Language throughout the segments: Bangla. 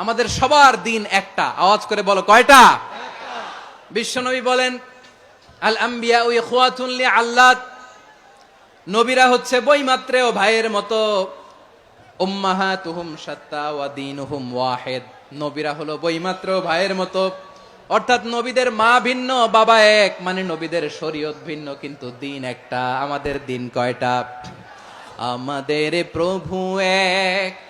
আমাদের সবার দিন একটা। আওয়াজ করে বলো, কয়টা? বিশ্বনবী বলেন, আল আম্বিয়া ওই খোয়াতুল্লি আল্লাহ নবীরা হচ্ছে বইমাত্রেও ভাইয়ের মতো। উম্মাহাতুহুম সাত্তা ওয়া দিন দীনুহুম ওয়াহিদ। নবীরা হলো বইমাত্র ভাইয়ের মতো। অর্থাৎ নবীদের মা ভিন্ন, বাবা এক মানে নবীদের শরীয়ত ভিন্ন, কিন্তু দিন একটা। আমাদের দিন কয়টা? আমাদের প্রভু এক।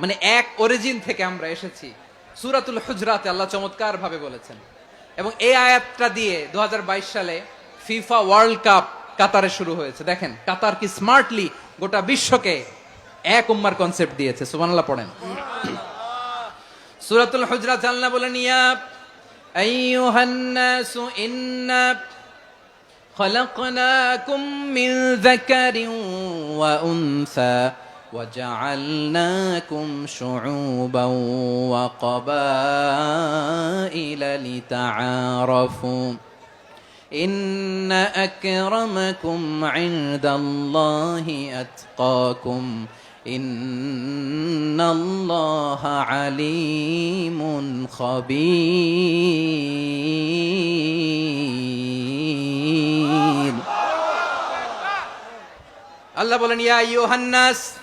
মানে এক অরিজিন থেকে আমরা এসেছি সুরাতুল হুজরাতে আল্লাহ চমৎকার ভাবে বলেছেন এবং এই আয়াতটা দিয়ে দু সালে ফিফা ওয়ার্ল্ড কাপ কাতারে শুরু হয়েছে দেখেন কাতার কি স্মার্টলি গোটা বিশ্বকে এক উম্মার কনসেপ্ট দিয়েছে সুবহানাল্লাহ পড়েন সুরাতুল হুজরাত আল্লাহ বলেন ইয়া আইয়ুহান নাসু ইন্না خلقناكم من ذكر وأنثى وجعلناكم شعوبا وقبائل لتعارفوا إن أكرمكم عند الله أتقاكم إن الله عليم خبير. الله بولن يا أيها الناس.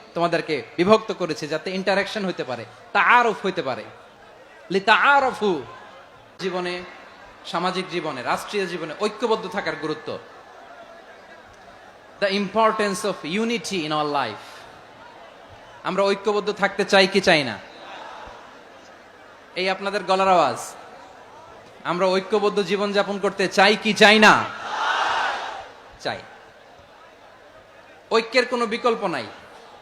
তোমাদেরকে বিভক্ত করেছে যাতে ইন্টারাকশন হইতে পারে তা আরফ হইতে পারে। লিতা আরফু জীবনে, সামাজিক জীবনে, রাষ্ট্রীয় জীবনে ঐক্যবদ্ধ থাকার গুরুত্ব। The importance of unity in our life আমরা ঐক্যবদ্ধ থাকতে চাই কি চাই না? এই আপনাদের গলার আওয়াজ। আমরা ঐক্যবদ্ধ জীবন যাপন করতে চাই কি চাই না? চাই। ঐক্যের কোনো বিকল্প নাই।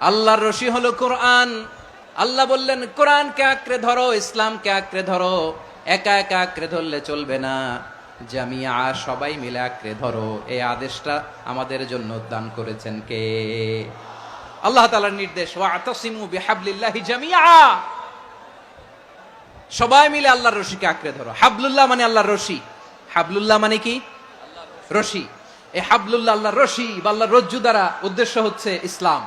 আল্লাহর রশি হলো কোরআন। আল্লাহ বললেন, কোরআনকে আঁকড়ে ধরো, ইসলামকে আঁকড়ে ধরো। একা একা আঁকড়ে ধরলে চলবে না। জামিয়া সবাই মিলে আঁকড়ে ধরো। এই আদেশটা আমাদের জন্য দান করেছেন কে? আল্লাহ তালার নির্দেশ, ওয়াতাসিমু বিহাবলিল্লাহি জামিয়া। সবাই মিলে আল্লাহর রশিকে আঁকড়ে ধরো। হাবলুল্লাহ মানে আল্লাহর রশি। হাবলুল্লাহ মানে কি? রশি। এই হাবলুল্লাহ আল্লাহর রশি বা আল্লাহর রজ্জু দ্বারা উদ্দেশ্য হচ্ছে ইসলাম।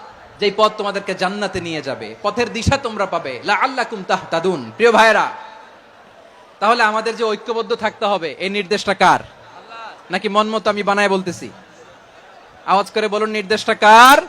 যেই পথ তোমাদেরকে জান্নাতে নিয়ে যাবে, পথের দিশা তোমরা পাবে। লা আল্লাহ কুম তাহতাদুন। প্রিয় ভাইরা তাহলে আমাদের যে ঐক্যবদ্ধ থাকতে হবে, এই নির্দেশটা কার? নাকি মন মতো আমি বানায় বলতেছি? আওয়াজ করে বলুন, নির্দেশটা কার?